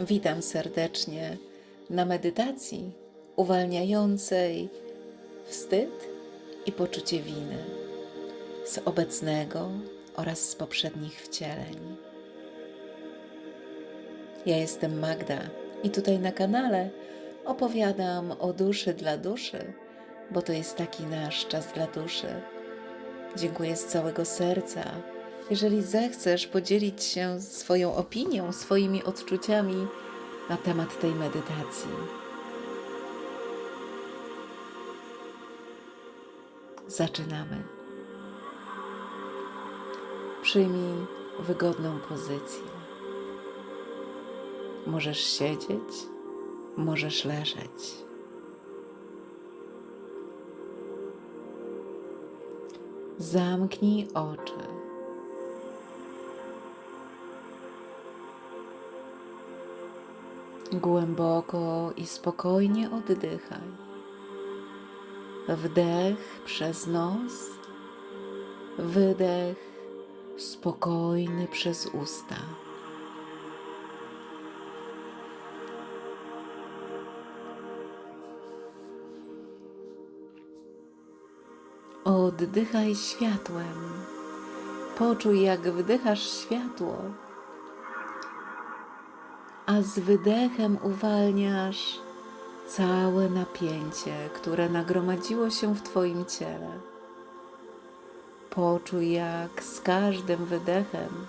Witam serdecznie na medytacji uwalniającej wstyd i poczucie winy z obecnego oraz z poprzednich wcieleń. Ja jestem Magda i tutaj na kanale opowiadam o duszy dla duszy, bo to jest taki nasz czas dla duszy. Dziękuję z całego serca. Jeżeli zechcesz podzielić się swoją opinią, swoimi odczuciami na temat tej medytacji. Zaczynamy. Przyjmij wygodną pozycję. Możesz siedzieć, możesz leżeć. Zamknij oczy. Głęboko i spokojnie oddychaj. Wdech przez nos, wydech spokojny przez usta. Oddychaj światłem. Poczuj, jak wdychasz światło, a z wydechem uwalniasz całe napięcie, które nagromadziło się w Twoim ciele. Poczuj, jak z każdym wydechem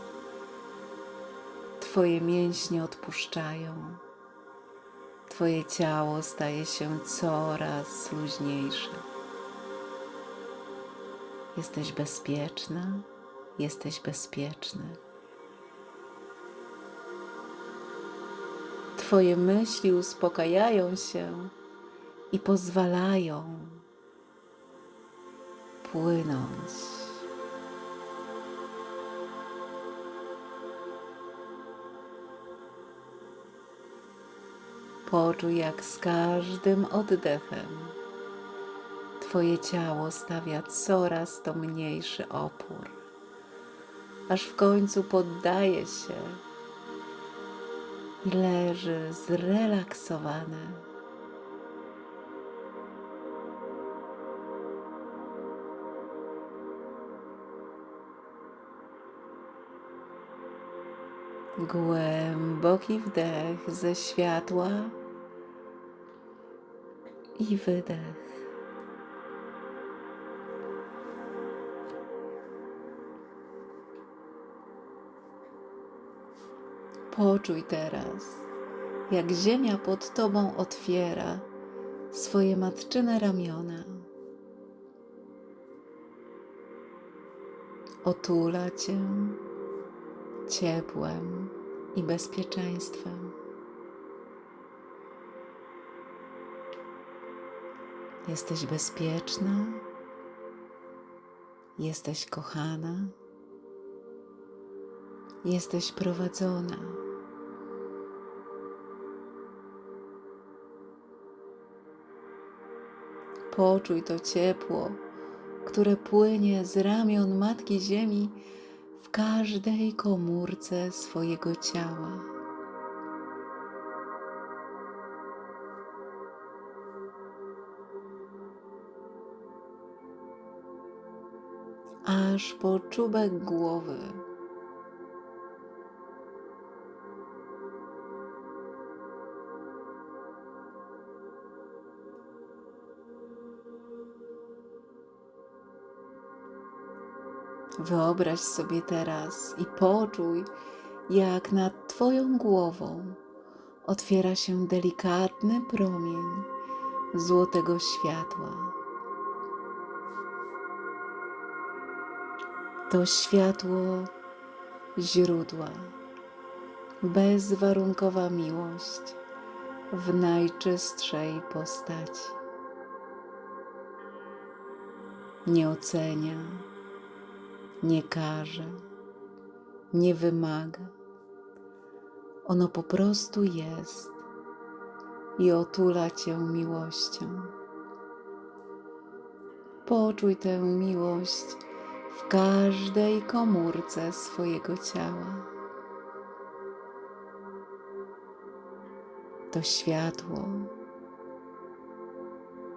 Twoje mięśnie odpuszczają. Twoje ciało staje się coraz luźniejsze. Jesteś bezpieczna, jesteś bezpieczny. Twoje myśli uspokajają się i pozwalają płynąć. Poczuj, jak z każdym oddechem Twoje ciało stawia coraz to mniejszy opór, aż w końcu poddaje się leży zrelaksowane. Głęboki wdech ze światła i wydech. Poczuj teraz, jak ziemia pod tobą otwiera swoje matczyne ramiona. Otula cię ciepłem i bezpieczeństwem. Jesteś bezpieczna, jesteś kochana, jesteś prowadzona. Poczuj to ciepło, które płynie z ramion Matki Ziemi w każdej komórce swojego ciała. Aż po czubek głowy. Wyobraź sobie teraz i poczuj, jak nad Twoją głową otwiera się delikatny promień złotego światła. To światło źródła, bezwarunkowa miłość w najczystszej postaci. Nie ocenia nie każe, nie wymaga. Ono po prostu jest i otula cię miłością. Poczuj tę miłość w każdej komórce swojego ciała. To światło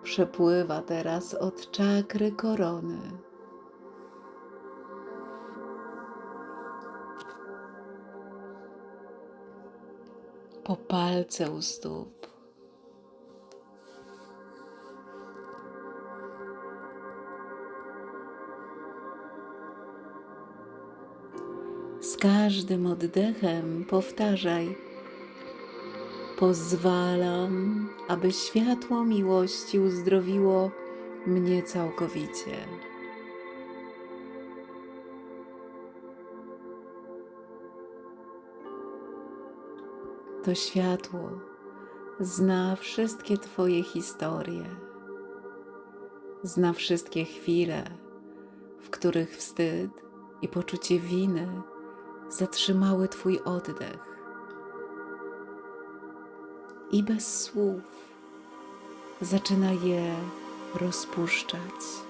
przepływa teraz od czakry korony. Po palce u stóp. Z każdym oddechem powtarzaj: Pozwalam, aby światło miłości uzdrowiło mnie całkowicie. To światło zna wszystkie Twoje historie, zna wszystkie chwile, w których wstyd i poczucie winy zatrzymały Twój oddech. I bez słów zaczyna je rozpuszczać.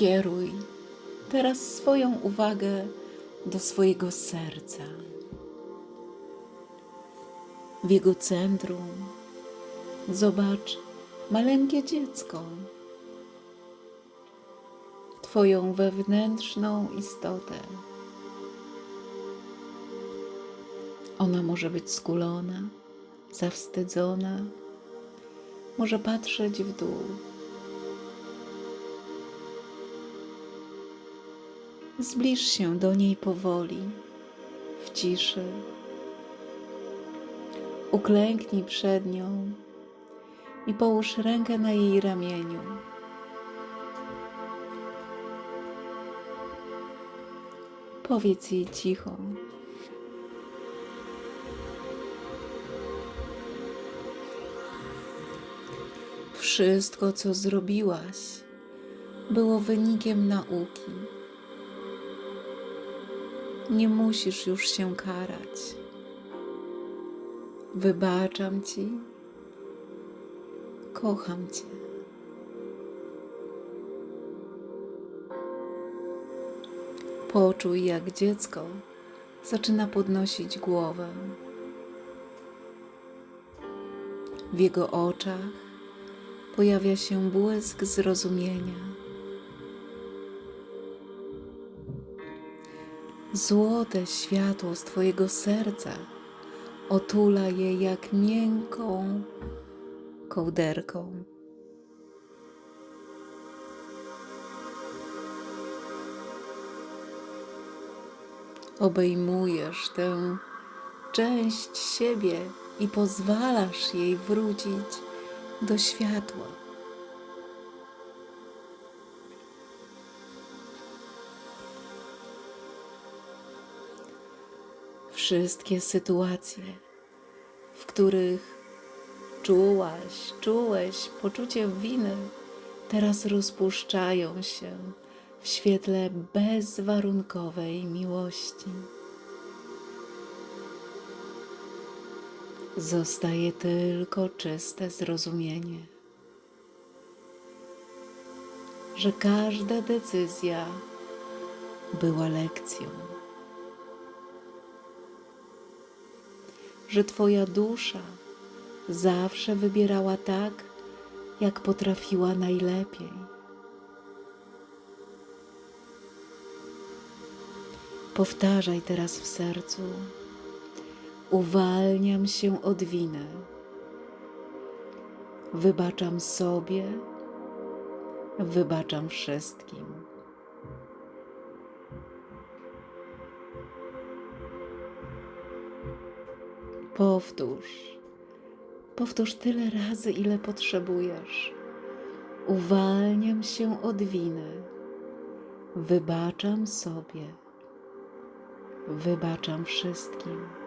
Skieruj teraz swoją uwagę do swojego serca. W jego centrum zobacz maleńkie dziecko, Twoją wewnętrzną istotę. Ona może być skulona, zawstydzona, może patrzeć w dół. Zbliż się do niej powoli, w ciszy. Uklęknij przed nią i połóż rękę na jej ramieniu. Powiedz jej cicho. Wszystko, co zrobiłaś, było wynikiem nauki. Nie musisz już się karać. Wybaczam ci. Kocham cię. Poczuj, jak dziecko zaczyna podnosić głowę. W jego oczach pojawia się błysk zrozumienia. Złote światło z Twojego serca otula je jak miękką kołderką. Obejmujesz tę część siebie i pozwalasz jej wrócić do światła. Wszystkie sytuacje, w których czułaś, czułeś poczucie winy, teraz rozpuszczają się w świetle bezwarunkowej miłości. Zostaje tylko czyste zrozumienie, że każda decyzja była lekcją, że Twoja dusza zawsze wybierała tak, jak potrafiła najlepiej. Powtarzaj teraz w sercu: Uwalniam się od winy. Wybaczam sobie, wybaczam wszystkim. Powtórz. Powtórz tyle razy, ile potrzebujesz. Uwalniam się od winy. Wybaczam sobie. Wybaczam wszystkim.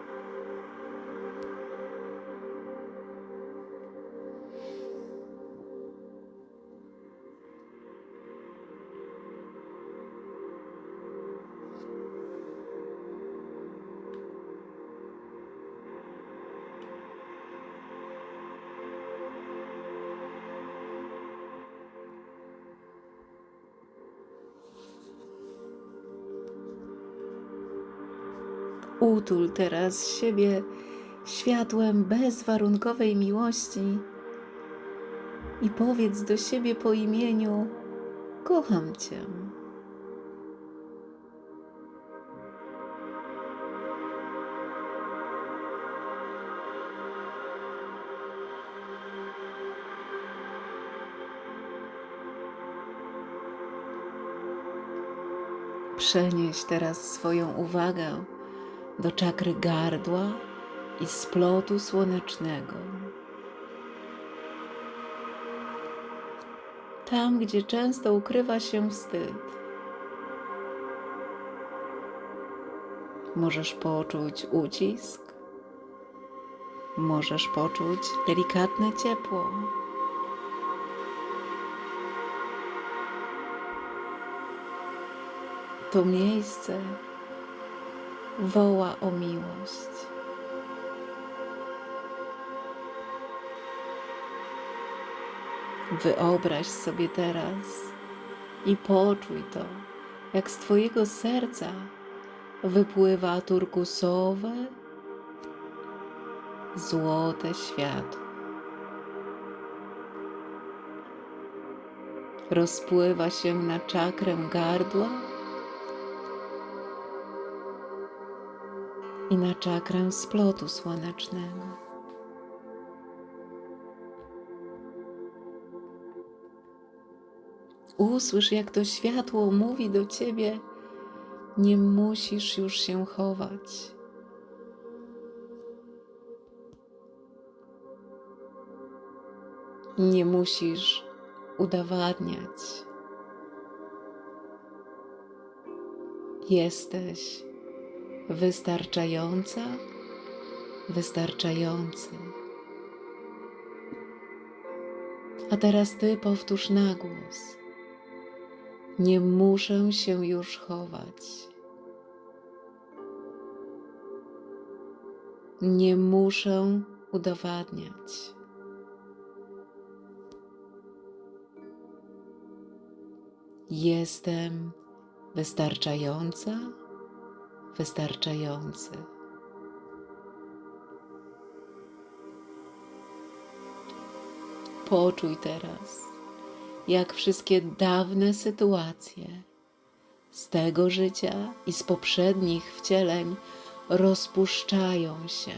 Utul teraz siebie światłem bezwarunkowej miłości i powiedz do siebie po imieniu: Kocham Cię. Przenieś teraz swoją uwagę do czakry gardła i splotu słonecznego. Tam, gdzie często ukrywa się wstyd. Możesz poczuć ucisk, możesz poczuć delikatne ciepło. To miejsce woła o miłość. Wyobraź sobie teraz i poczuj to, jak z Twojego serca wypływa turkusowe, złote światło. Rozpływa się na czakrę gardła i na czakrę splotu słonecznego. Usłysz, jak to światło mówi do ciebie: Nie musisz już się chować. Nie musisz udowadniać. Jesteś wystarczająca, wystarczający. A teraz ty powtórz na głos. Nie muszę się już chować. Nie muszę udowadniać. Jestem wystarczająca, wystarczający. Poczuj teraz, jak wszystkie dawne sytuacje z tego życia i z poprzednich wcieleń rozpuszczają się.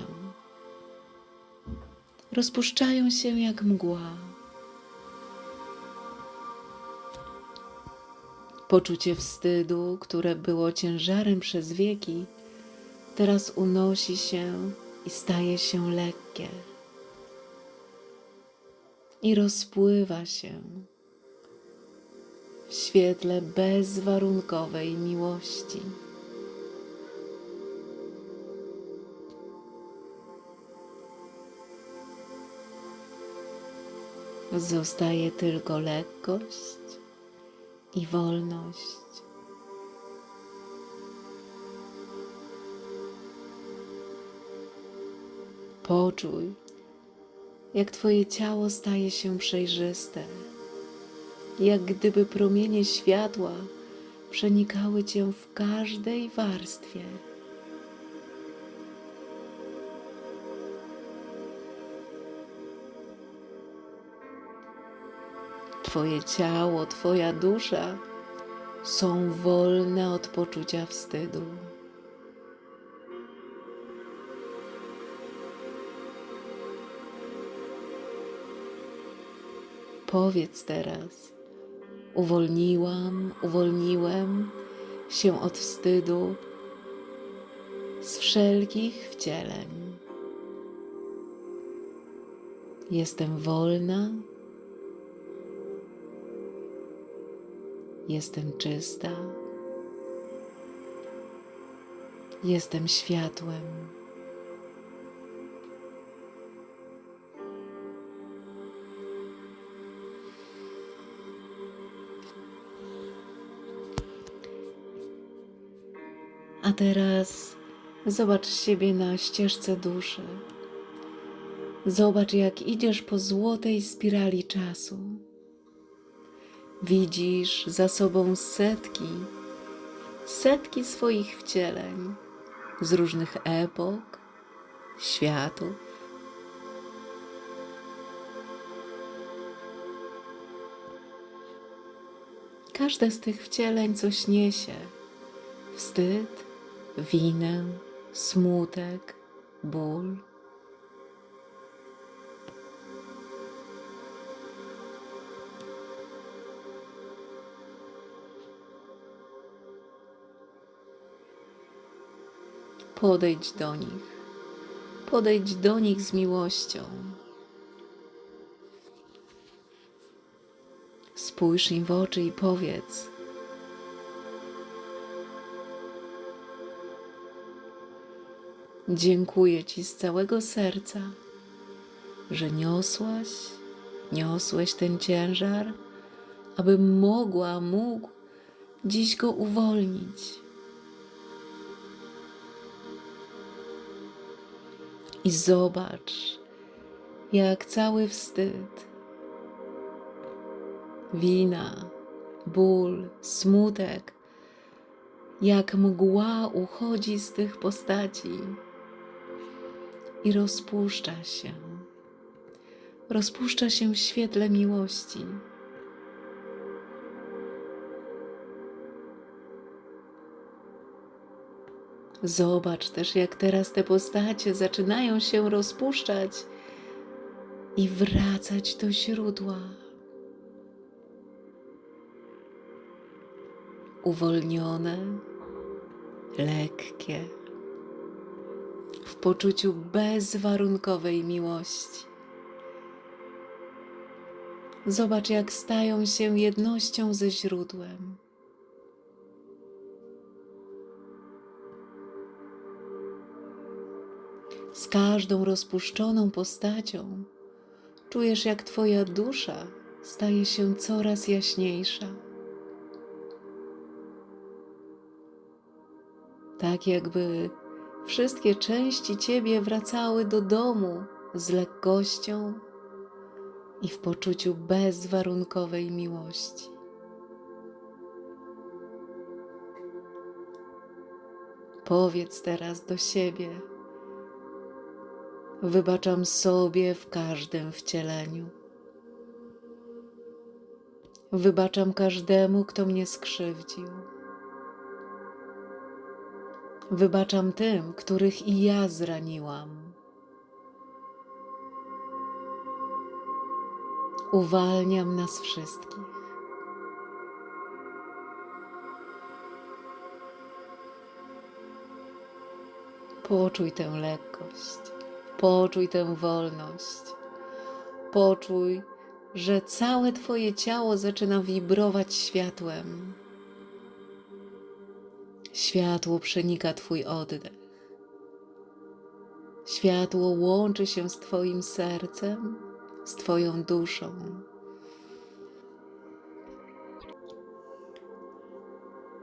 Rozpuszczają się jak mgła. Poczucie wstydu, które było ciężarem przez wieki, teraz unosi się i staje się lekkie. I rozpływa się w świetle bezwarunkowej miłości. Zostaje tylko lekkość i wolność. Poczuj, jak Twoje ciało staje się przejrzyste, jak gdyby promienie światła przenikały Cię w każdej warstwie. Twoje ciało, Twoja dusza są wolne od poczucia wstydu. Powiedz teraz: Uwolniłam, uwolniłem się od wstydu z wszelkich wcieleń. Jestem wolna, jestem czysta, jestem światłem. A teraz zobacz siebie na ścieżce duszy. Zobacz, jak idziesz po złotej spirali czasu. Widzisz za sobą setki, setki swoich wcieleń, z różnych epok, światów. Każde z tych wcieleń coś niesie: wstyd, winę, smutek, ból. Podejdź do nich, podejdź do nich z miłością. Spójrz im w oczy i powiedz: Dziękuję Ci z całego serca, że niosłaś, niosłeś ten ciężar, abym mogła, mógł dziś go uwolnić. I zobacz, jak cały wstyd, wina, ból, smutek, jak mgła uchodzi z tych postaci i rozpuszcza się. Rozpuszcza się w świetle miłości. Zobacz też, jak teraz te postacie zaczynają się rozpuszczać i wracać do źródła. Uwolnione, lekkie, w poczuciu bezwarunkowej miłości. Zobacz, jak stają się jednością ze źródłem. Z każdą rozpuszczoną postacią czujesz, jak Twoja dusza staje się coraz jaśniejsza. Tak jakby wszystkie części Ciebie wracały do domu z lekkością i w poczuciu bezwarunkowej miłości. Powiedz teraz do siebie: Wybaczam sobie w każdym wcieleniu. Wybaczam każdemu, kto mnie skrzywdził. Wybaczam tym, których i ja zraniłam. Uwalniam nas wszystkich. Poczuj tę lekkość, poczuj tę wolność, poczuj, że całe Twoje ciało zaczyna wibrować światłem. Światło przenika Twój oddech. Światło łączy się z Twoim sercem, z Twoją duszą.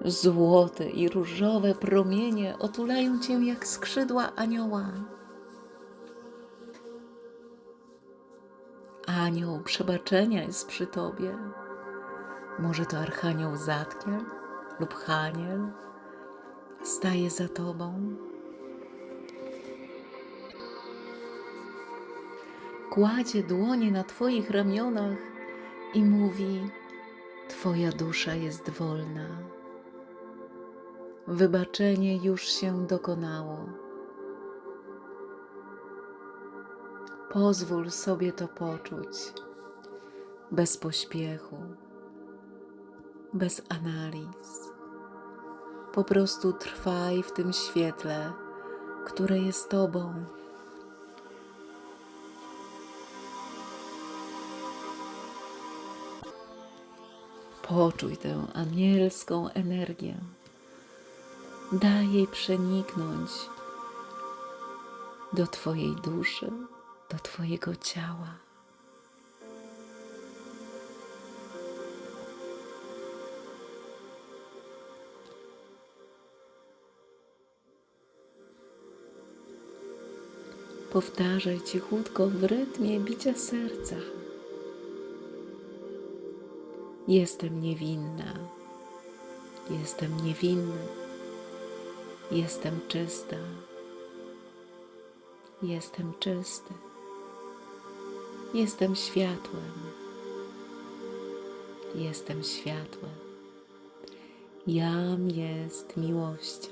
Złote i różowe promienie otulają Cię jak skrzydła anioła. Anioł przebaczenia jest przy Tobie. Może to Archanioł Zatkiel lub Haniel staje za Tobą. Kładzie dłonie na Twoich ramionach i mówi: Twoja dusza jest wolna. Wybaczenie już się dokonało. Pozwól sobie to poczuć bez pośpiechu, bez analiz. Po prostu trwaj w tym świetle, które jest Tobą. Poczuj tę anielską energię. Daj jej przeniknąć do Twojej duszy, do Twojego ciała. Powtarzaj cichutko w rytmie bicia serca. Jestem niewinna. Jestem niewinny. Jestem czysta. Jestem czysty. Jestem światłem. Jestem światłem. Jam jest miłością.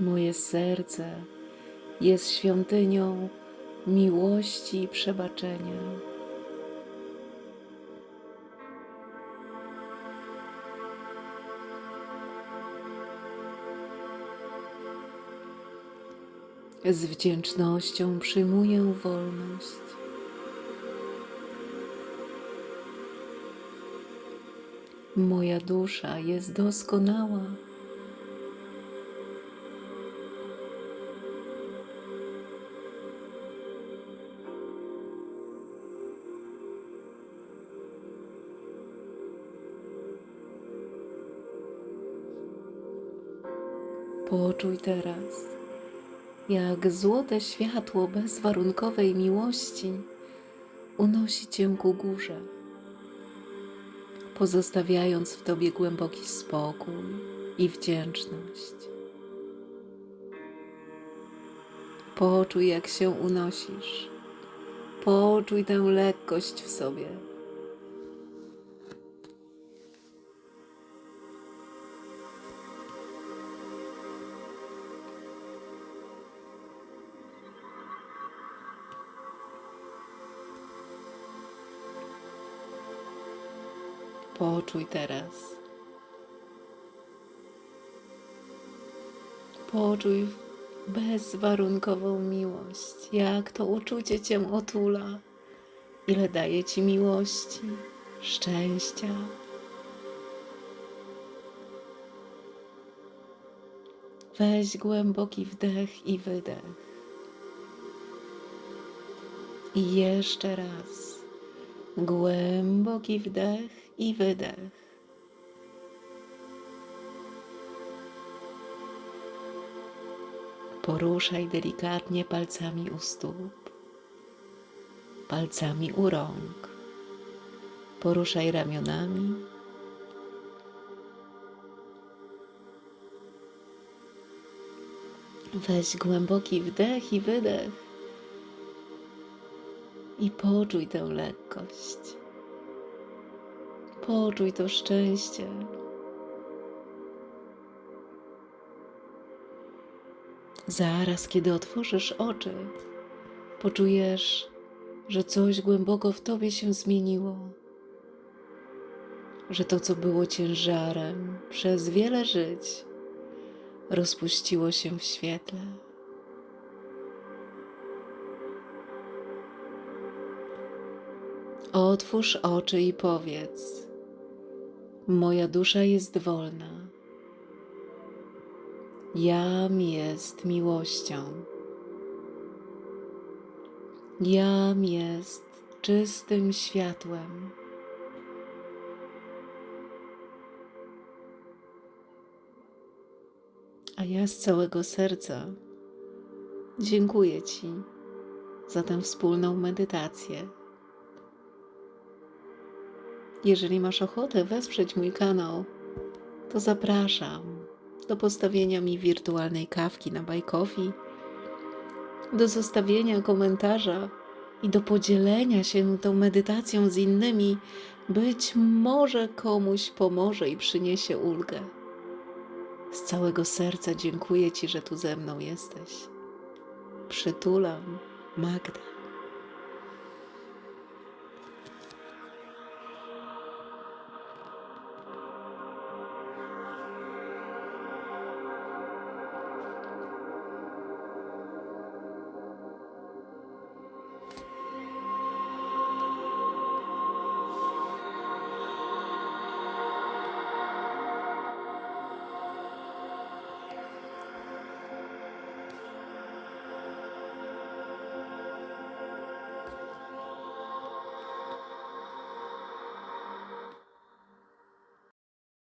Moje serce jest świątynią miłości i przebaczenia. Z wdzięcznością przyjmuję wolność. Moja dusza jest doskonała. Poczuj teraz, jak złote światło bezwarunkowej miłości unosi cię ku górze, pozostawiając w tobie głęboki spokój i wdzięczność. Poczuj, jak się unosisz. Poczuj tę lekkość w sobie. Poczuj teraz. Poczuj bezwarunkową miłość, jak to uczucie cię otula, ile daje ci miłości, szczęścia. Weź głęboki wdech i wydech. I jeszcze raz. Głęboki wdech i wydech. Poruszaj delikatnie palcami u stóp, palcami u rąk. Poruszaj ramionami. Weź głęboki wdech i wydech i poczuj tę lekkość. Poczuj to szczęście. Zaraz, kiedy otworzysz oczy, poczujesz, że coś głęboko w tobie się zmieniło. Że to, co było ciężarem przez wiele żyć, rozpuściło się w świetle. Otwórz oczy i powiedz: Moja dusza jest wolna. Jam jest miłością. Jam jest czystym światłem. A ja z całego serca dziękuję Ci za tę wspólną medytację. Jeżeli masz ochotę wesprzeć mój kanał, to zapraszam do postawienia mi wirtualnej kawki na Coffee, do zostawienia komentarza i do podzielenia się tą medytacją z innymi. Być może komuś pomoże i przyniesie ulgę. Z całego serca dziękuję Ci, że tu ze mną jesteś. Przytulam, Magda.